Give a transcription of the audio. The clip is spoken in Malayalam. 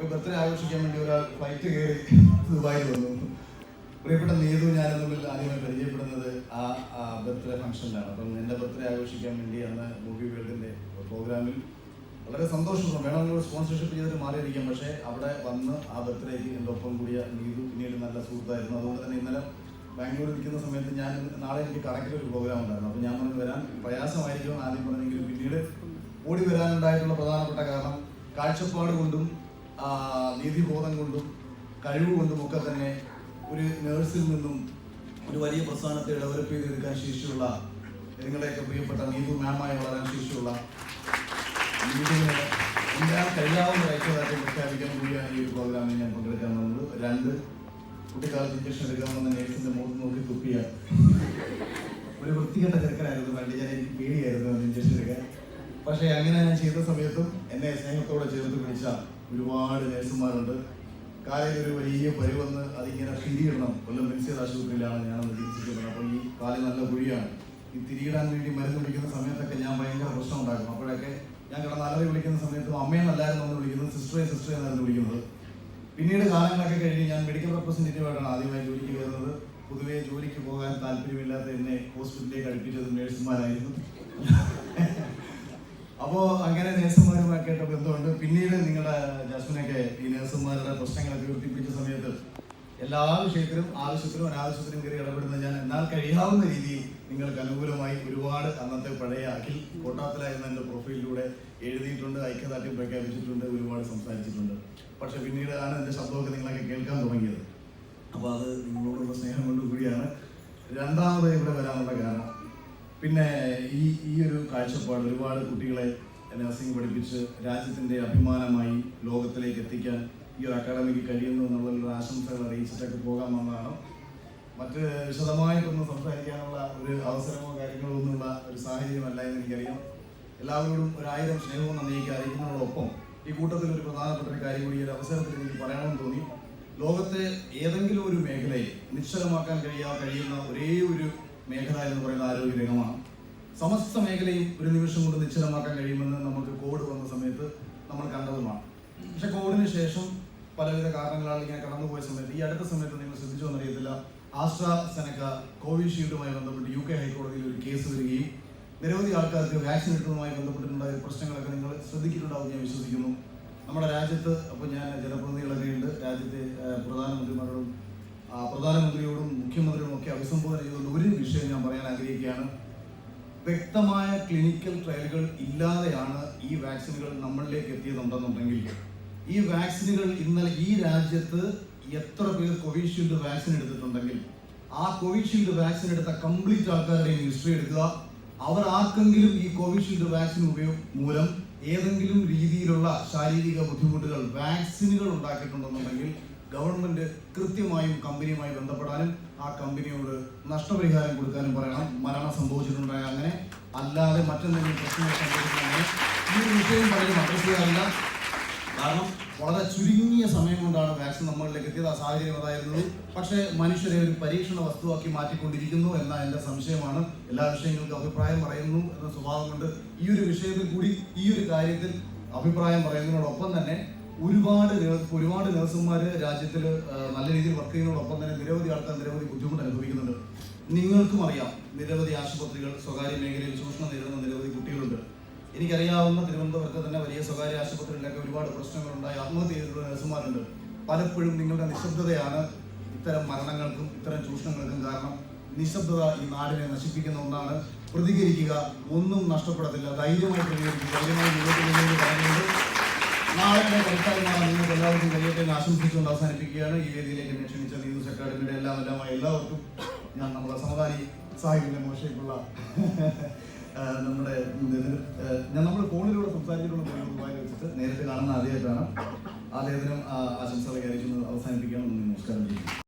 ബർത്ത്ഡേ ആഘോഷിക്കാൻ വേണ്ടി ഒരാൾ ഫ്ലൈറ്റ് കയറി ദുബായിൽ വന്നു. പ്രിയപ്പെട്ട നീതു ഞാൻ ആദ്യമായി പരിചയപ്പെടുന്നത് ആ ബർത്ത്ഡേ ഫംഗ്ഷനിലാണ്. അപ്പം എന്റെ ബർത്ത്ഡേ ആഘോഷിക്കാൻ വേണ്ടി അന്ന് മൂവി വേൾഡിന്റെ പ്രോഗ്രാമിൽ വളരെ സന്തോഷം വേണം നിങ്ങൾ സ്പോൺസർഷിപ്പ് ചെയ്തിട്ട് മാറിയിരിക്കാം. പക്ഷേ അവിടെ വന്ന് ആ ബർത്ത്ഡേക്ക് എന്റെ ഒപ്പം കൂടിയ നീതു പിന്നീട് നല്ല സുഹൃത്തായിരുന്നു. അതുകൊണ്ട് തന്നെ ഇന്നലെ ബാംഗ്ലൂരിൽ നിൽക്കുന്ന സമയത്ത് ഞാൻ നാളെ എനിക്ക് കറക്റ്റ് ഒരു പ്രോഗ്രാം ഉണ്ടായിരുന്നു. അപ്പോൾ ഞാൻ പറഞ്ഞു വരാൻ പ്രയാസമായിരിക്കും. ആദ്യം പറഞ്ഞെങ്കിലും പിന്നീട് ഓടി വരാനുണ്ടായിട്ടുള്ള പ്രധാനപ്പെട്ട കാരണം കാഴ്ചപ്പാട് കൊണ്ടും നീതിബോധം കൊണ്ടും കഴിവ് കൊണ്ടും ഒക്കെ തന്നെ ഒരു നേഴ്സിൽ നിന്നും ഒരു വലിയ പ്രസ്ഥാനത്തെ ഡെവലപ്പ് ചെയ്തെടുക്കാൻ ശേഷിയുള്ള നിങ്ങളുടെയൊക്കെ പ്രിയപ്പെട്ട നീതു മാമായി വളരാൻ ശേഷിയുള്ള എല്ലാ കഴിയാവുന്ന ഐക്യദാർഢ്യം പ്രഖ്യാപിക്കാൻ കൂടിയാണ് ഈ ഒരു പ്രോഗ്രാമിൽ ഞാൻ പങ്കെടുക്കാൻ വന്നത്. രണ്ട് കുട്ടിക്കാലത്ത് ഇഞ്ചക്ഷൻ എടുക്കാൻ വന്ന നേഴ്സിന്റെ മുഖത്ത് നോക്കി തുപ്പിയ ഒരു വൃത്തികെട്ട ചെറുക്കനായിരുന്നു. പണ്ട് ഞാൻ എനിക്ക് പേടിയായിരുന്നു ഇഞ്ചക്ഷൻ എടുക്കാൻ. പക്ഷേ അങ്ങനെ ഞാൻ ചെയ്ത സമയത്തും എന്നെ സ്നേഹത്തോടെ ചേർത്ത് പിടിച്ച ഒരുപാട് നേഴ്സുമാരുണ്ട്. കാലിൽ ഒരു വലിയ പരിവന്ന് അതിങ്ങനെ തിരിയിടണം കൊല്ലം മെൻസിയത് ആശുപത്രിയിലാണ് ഞാനത് ചികിത്സിക്കുന്നത്. അപ്പോൾ ഈ കാൽ നല്ല കുഴിയാണ്. ഈ തിരിയിടാൻ വേണ്ടി മരുന്ന് വിളിക്കുന്ന സമയത്തൊക്കെ ഞാൻ ഭയങ്കര പ്രശ്നം ഉണ്ടാക്കും അപ്പോഴൊക്കെ ഞാൻ കിടന്ന് അലറി വിളിക്കുന്ന സമയത്തും അമ്മയെന്നല്ലായിരുന്നു വന്ന് വിളിക്കുന്നത് സിസ്റ്ററെ സിസ്റ്ററെ എന്നായിരുന്നു വിളിക്കുന്നത്. പിന്നീട് കാലങ്ങളൊക്കെ കഴിഞ്ഞ് ഞാൻ മെഡിക്കൽ റെപ്രസെന്റേറ്റീവായിട്ടാണ് ആദ്യമായി ജോലിക്ക് കയറുന്നത് പൊതുവേ ജോലിക്ക് പോകാൻ താല്പര്യമില്ലാത്ത എന്നെ ഹോസ്പിറ്റലിലേക്ക് അടുപ്പിച്ചത് നേഴ്സുമാരായിരുന്നു അപ്പോൾ അങ്ങനെ നേഴ്സുമാരുമൊക്കെ ആയിട്ട് ബന്ധമുണ്ട്. പിന്നീട് നിങ്ങളുടെ ജസ്മിനൊക്കെ ഈ നേഴ്സുമാരുടെ പ്രശ്നങ്ങളൊക്കെ ഉയർത്തിപ്പിച്ച സമയത്ത് എല്ലാ വിഷയത്തിലും ആവശ്യത്തിലും അനാവശ്യത്തിലും കയറി ഇടപെടുന്ന ഞാൻ എന്നാൽ കഴിയാവുന്ന രീതിയിൽ നിങ്ങൾക്ക് അനുകൂലമായി ഒരുപാട് അന്നത്തെ പഴയ അഖിൽ കോട്ടാത്തല എന്ന എന്റെ പ്രൊഫൈലിലൂടെ എഴുതിയിട്ടുണ്ട് ഐക്യദാർഢ്യം പ്രഖ്യാപിച്ചിട്ടുണ്ട് ഒരുപാട് സംസാരിച്ചിട്ടുണ്ട്. പക്ഷെ പിന്നീട് ആണ് എന്റെ ശബ്ദമൊക്കെ നിങ്ങളൊക്കെ കേൾക്കാൻ തുടങ്ങിയത്. അപ്പോൾ അത് നിങ്ങളോടുള്ള സ്നേഹം കൊണ്ടുകൂടിയാണ്. രണ്ടാമത് ഇവിടെ വരാനുള്ള കാരണം പിന്നെ ഈ ഈ ഒരു കാഴ്ചപ്പാട് ഒരുപാട് കുട്ടികളെ നഴ്സിംഗ് പഠിപ്പിച്ച് രാജ്യത്തിന്റെ അഭിമാനമായി ലോകത്തിലേക്ക് എത്തിക്കാൻ ഈ ഒരു അക്കാഡമിക്ക് കഴിയുന്നു എന്നുള്ള ആശംസകൾ അറിയിച്ചിട്ടൊക്കെ പോകാമെന്നാണ് മറ്റ് വിശദമായിട്ടൊന്നും സംസാരിക്കാനുള്ള ഒരു അവസരമോ കാര്യങ്ങളോ ഒന്നുമുള്ള ഒരു സാഹചര്യമല്ല എന്ന് എനിക്കറിയാം എല്ലാവരോടും ഒരായിരം സ്നേഹവും നന്ദിയൊക്കെ അറിയിക്കുന്നതോടൊപ്പം ഈ കൂട്ടത്തിൽ ഒരു പ്രധാനപ്പെട്ട ഒരു കാര്യം കൂടി ഈ ഒരു അവസരത്തിൽ എനിക്ക് പറയണമെന്ന് തോന്നി. ലോകത്തെ ഏതെങ്കിലും ഒരു മേഖലയെ നിശ്ചലമാക്കാൻ കഴിയാ കഴിയുന്ന ഒരേ ഒരു മേഖല എന്ന് പറയുന്ന ആരോഗ്യ രംഗമാണ്. സമസ്ത മേഖലയും ഒരു നിമിഷം കൊണ്ട് നിശ്ചലമാക്കാൻ കഴിയുമെന്ന് നമുക്ക് കോവിഡ് വന്ന സമയത്ത് നമ്മൾ കണ്ടതുമാണ്. പക്ഷെ കോവിഡിന് ശേഷം പലവിധ കാരണങ്ങളാൽ ഇങ്ങനെ കടന്നുപോയ സമയത്ത് ഈ അടുത്ത സമയത്ത് നിങ്ങൾ ശ്രദ്ധിച്ചോ എന്നറിയത്തില്ല. ആസ്ട്ര സെനക്ക കോവിഷീൽഡുമായി ബന്ധപ്പെട്ട് യു കെ ഹൈക്കോടതിയിൽ ഒരു കേസ് വരികയും നിരവധി ആൾക്കാർക്ക് വാക്സിൻ എടുത്തതുമായി ബന്ധപ്പെട്ടിട്ടുണ്ടായ പ്രശ്നങ്ങളൊക്കെ നിങ്ങൾ ശ്രദ്ധിക്കുന്നുണ്ടാവും ഞാൻ വിശ്വസിക്കുന്നു. നമ്മുടെ രാജ്യത്ത് അപ്പോൾ ഞാൻ ജനപ്രതിനിധികളൊക്കെ ഉണ്ട് രാജ്യത്തെ പ്രധാനമന്ത്രിമാരോടും പ്രധാനമന്ത്രിയോടും മുഖ്യമന്ത്രിയോടും ഒക്കെ അഭിസംബോധന ചെയ്തുകൊണ്ട് ഒരു വിഷയം ഞാൻ പറയാൻ ആഗ്രഹിക്കുകയാണ്. വ്യക്തമായ ക്ലിനിക്കൽ ട്രയലുകൾ ഇല്ലാതെയാണ് ഈ വാക്സിനുകൾ നമ്മളിലേക്ക് എത്തിയതുണ്ടെന്നുണ്ടെങ്കിൽ ഈ വാക്സിനുകൾ ഇന്നലെ ഈ രാജ്യത്ത് എത്ര പേർ കോവിഷീൽഡ് വാക്സിൻ എടുത്തിട്ടുണ്ടെങ്കിൽ ആ കോവിഷീൽഡ് വാക്സിൻ എടുത്ത കംപ്ലീറ്റ് ആൾക്കാരുടെയും ഹിസ്റ്ററി എടുക്കുക. അവർ ആർക്കെങ്കിലും ഈ കോവിഷീൽഡ് വാക്സിൻ ഉപയോഗ മൂലം ഏതെങ്കിലും രീതിയിലുള്ള ശാരീരിക ബുദ്ധിമുട്ടുകൾ വാക്സിനുകൾ ഉണ്ടാക്കിയിട്ടുണ്ടെന്നുണ്ടെങ്കിൽ ഗവൺമെന്റ് കൃത്യമായും കമ്പനിയുമായി ബന്ധപ്പെടാനും ആ കമ്പനിയോട് നഷ്ടപരിഹാരം കൊടുക്കാനും പറയണം. മരണം സംഭവിച്ചിട്ടുണ്ടായ അങ്ങനെ അല്ലാതെ മറ്റെന്തെങ്കിലും പ്രശ്നങ്ങൾ സംഭവിച്ചിട്ടുണ്ടെങ്കിൽ ഈ വിഷയം പലരും അഡ്രസ് ചെയ്യാറില്ല കാരണം വളരെ ചുരുങ്ങിയ സമയം കൊണ്ടാണ് വാക്സിൻ നമ്മളിലേക്ക് എത്തിയത്. ആ സാഹചര്യം അതായിരുന്നു. പക്ഷേ മനുഷ്യരെ ഒരു പരീക്ഷണ വസ്തുവാക്കി മാറ്റിക്കൊണ്ടിരിക്കുന്നു എന്ന എന്റെ സംശയമാണ്. എല്ലാ വിഷയങ്ങൾക്കും അഭിപ്രായം പറയുന്നു എന്ന സ്വഭാവം കൊണ്ട് ഈ ഒരു വിഷയത്തിൽ കൂടി ഈ ഒരു കാര്യത്തിൽ അഭിപ്രായം പറയുന്നതിനോടൊപ്പം തന്നെ ഒരുപാട് ഒരുപാട് നഴ്സുമാർ രാജ്യത്തിൽ നല്ല രീതിയിൽ വർക്ക് ചെയ്യുന്നതോടൊപ്പം തന്നെ നിരവധി ആൾക്കാർ നിരവധി ബുദ്ധിമുട്ട് അനുഭവിക്കുന്നുണ്ട്. നിങ്ങൾക്കും അറിയാം നിരവധി ആശുപത്രികൾ സ്വകാര്യ മേഖലയിൽ ചൂഷണം നേരിടുന്ന നിരവധി കുട്ടികളുണ്ട്. എനിക്കറിയാവുന്ന തിരുവനന്തപുരത്ത് തന്നെ വലിയ സ്വകാര്യ ആശുപത്രികളിലൊക്കെ ഒരുപാട് പ്രശ്നങ്ങളുണ്ടായി ആത്മഹത്യ ചെയ്തിട്ടുള്ള നഴ്സുമാരുണ്ട്. പലപ്പോഴും നിങ്ങളുടെ നിശബ്ദതയാണ് ഇത്തരം മരണങ്ങൾക്കും ഇത്തരം ചൂഷണങ്ങൾക്കും കാരണം. നിശബ്ദത ഈ നാടിനെ നശിപ്പിക്കുന്ന ഒന്നാണ്. പ്രതികരിക്കുക ഒന്നും നഷ്ടപ്പെടത്തില്ല. ധൈര്യമായി പ്രതികരിക്കുക. ധൈര്യമായി മുന്നോട്ട് പറയുന്നത് നാളെ കളിക്കാരനാണ് നിങ്ങൾക്ക് എല്ലാവർക്കും കഴിയട്ടെ എന്ന് ആശംസിച്ചുകൊണ്ട് അവസാനിപ്പിക്കുകയാണ്. ഈ വേദിയിലേക്ക് എന്നെ ക്ഷണിച്ച ന്യൂസ് അക്കാഡമിയുടെ എല്ലാം എല്ലാമായ എല്ലാവർക്കും ഞാൻ നമ്മുടെ സമകാലി സാഹിബിന്റെ മോശയ്ക്കുള്ള നമ്മുടെ ഞാൻ നമ്മൾ ഫോണിലൂടെ സംസാരിച്ചിട്ടുള്ള ദുബായിൽ വെച്ചിട്ട് നേരിട്ട് കാണുന്ന ആദ്യമായിട്ടാണ്. അദ്ദേഹത്തിനും ആശംസകൾ അറിയിക്കുന്നത് അവസാനിപ്പിക്കണം നമസ്കാരം. ചെയ്യുന്നു